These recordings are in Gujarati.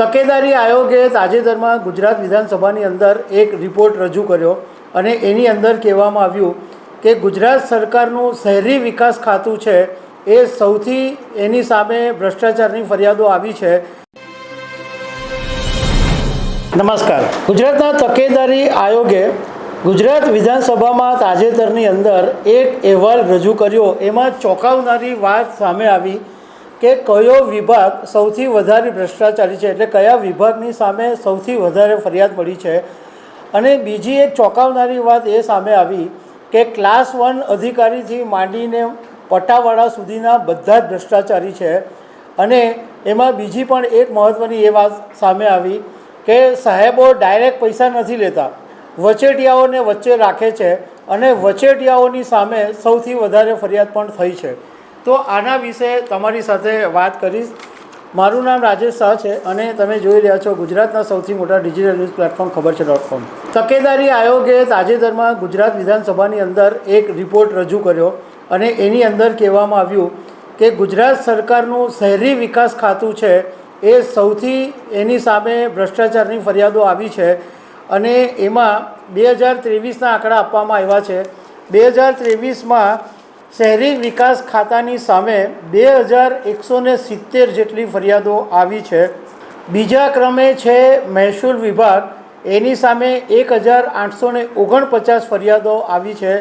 તકેદારી આયોગે તાજેતરમાં ગુજરાત વિધાનસભાની અંદર એક રિપોર્ટ રજૂ કર્યો અને એની અંદર કહેવામાં આવ્યું કે ગુજરાત સરકારનું શહેરી વિકાસ ખાતું છે એ સૌથી એની સામે ભ્રષ્ટાચારની ફરિયાદો આવી છે. નમસ્કાર. ગુજરાતના તકેદારી આયોગે ગુજરાત વિધાનસભામાં તાજેતરની અંદર એક અહેવાલ રજૂ કર્યો. એમાં ચોંકાવનારી વાત સામે આવી કે કયો વિભાગ સૌથી વધારે ભ્રષ્ટાચારી છે? એટલે કયા વિભાગની સામે સૌથી વધારે ફરિયાદ પડી છે? અને બીજી એક ચોંકાવનારી વાત એ સામે આવી કે ક્લાસ વન અધિકારીથી માંડીને પટ્ટાવાળા સુધીના બધા જ ભ્રષ્ટાચારી છે. અને એમાં બીજી પણ એક મહત્ત્વની એ વાત સામે આવી કે સાહેબો ડાયરેક્ટ પૈસા નથી લેતા. વચેટિયાઓને વચ્ચે રાખે છે અને વચેટિયાઓની સામે સૌથી વધારે ફરિયાદ પણ થઈ છે. તો આના વિશે તમારી સાથે વાત કરીશ. મારું નામ રાજેશ શાહ છે અને તમે જોઈ રહ્યા છો ગુજરાતના સૌથી મોટા ડિજિટલ ન્યૂઝ પ્લેટફોર્મ ખબર છે ડોટ કોમ તકેદારી આયોગે તાજેતરમાં ગુજરાત વિધાનસભાની અંદર એક રિપોર્ટ રજૂ કર્યો અને એની અંદર કહેવામાં આવ્યું કે ગુજરાત સરકારનું શહેરી વિકાસ ખાતું છે એ સૌથી એની સામે ભ્રષ્ટાચારની ફરિયાદો આવી છે અને એમાં બે હજાર ત્રેવીસના આંકડા આપવામાં આવ્યા છે. બે હજાર ત્રેવીસમાં શહેરી વિકાસ ખાતાની સામે બે હજાર એકસો સિત્તેર જેટલી ફરિયાદો આવી છે. બીજા ક્રમે છે મહેસૂલ વિભાગ. એની સામે એક હજાર આઠસો ઓગણપચાસ ફરિયાદો આવી છે.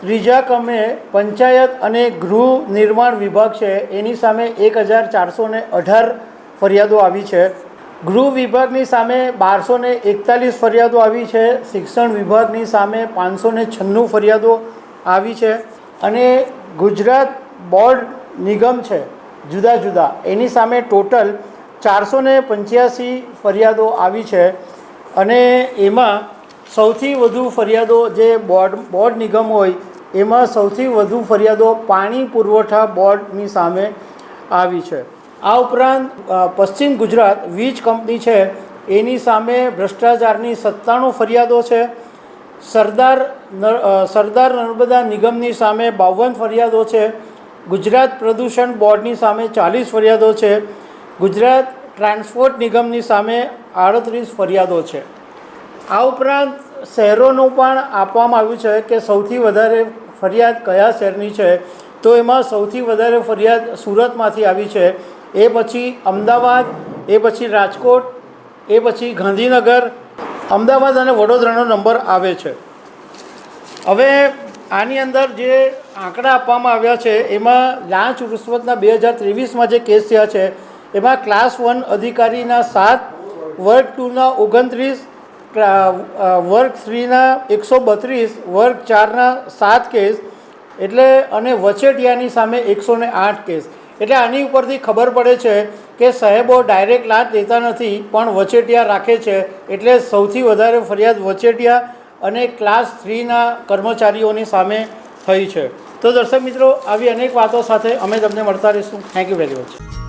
ત્રીજા ક્રમે પંચાયત અને ગૃહ નિર્માણ વિભાગ છે. એની સામે એક હજાર ચારસો અઢાર ફરિયાદો આવી છે. ગૃહ વિભાગની સામે બારસો એકતાલીસ ફરિયાદો આવી છે. શિક્ષણ વિભાગની સામે પાંચસો ને છન્નું ફરિયાદો આવી છે. અને ગુજરાત બોર્ડ નિગમ છે, જુદા જુદા. એની સામે ટોટલ ચારસો ને પંચ્યાસી ફરિયાદો આવી છે અને એમાં સૌથી વધુ ફરિયાદો જે બોર્ડ બોર્ડ નિગમ હોય, એમાં સૌથી વધુ ફરિયાદો પાણી પુરવઠા બોર્ડની સામે આવી છે. આ ઉપરાંત પશ્ચિમ ગુજરાત વીજ કંપની છે, એની સામે ભ્રષ્ટાચારની સત્તાણું ફરિયાદો છે સરદાર સરદાર નર્મદા નિગમની સામે બાવન ફરિયાદો છે. ગુજરાત પ્રદૂષણ બોર્ડની સામે ચાલીસ ફરિયાદો છે. ગુજરાત ટ્રાન્સપોર્ટ નિગમની સામે આડત્રીસ ફરિયાદો છે. આ ઉપરાંત શહેરોનું પણ આપવામાં આવ્યું છે કે સૌથી વધારે ફરિયાદ કયા શહેરની છે? તો એમાં સૌથી વધારે ફરિયાદ સુરતમાંથી આવી છે. એ પછી અમદાવાદ, એ પછી રાજકોટ, એ પછી ગાંધીનગર અમદાવાદ અને વડોદરાનો નંબર આવે છે. હવે આની અંદર જે આંકડા આપવામાં આવ્યા છે, એમાં લાંચ રૂશ્વતના બે હજાર ત્રેવીસમાં જે કેસ થયા છે, એમાં ક્લાસ વન અધિકારીના સાત, વર્ગ ટુના ઓગણત્રીસ વર્ગ થ્રીના એકસો બત્રીસ, વર્ગ ચારના સાત કેસ, એટલે અને વચેટિયાની સામે એકસો આઠ કેસ. એટલે આની ઉપરથી ખબર પડે છે કે સાહેબો ડાયરેક્ટ લાંચ લેતા નથી, પણ વચેટિયા રાખે છે. એટલે સૌથી વધારે ફરિયાદ વચેટિયા અને ક્લાસ થ્રીના કર્મચારીઓની સામે થઈ છે. તો દર્શક મિત્રો, આવી અનેક વાતો સાથે અમે તમને મળતા રહીશું. Thank you very much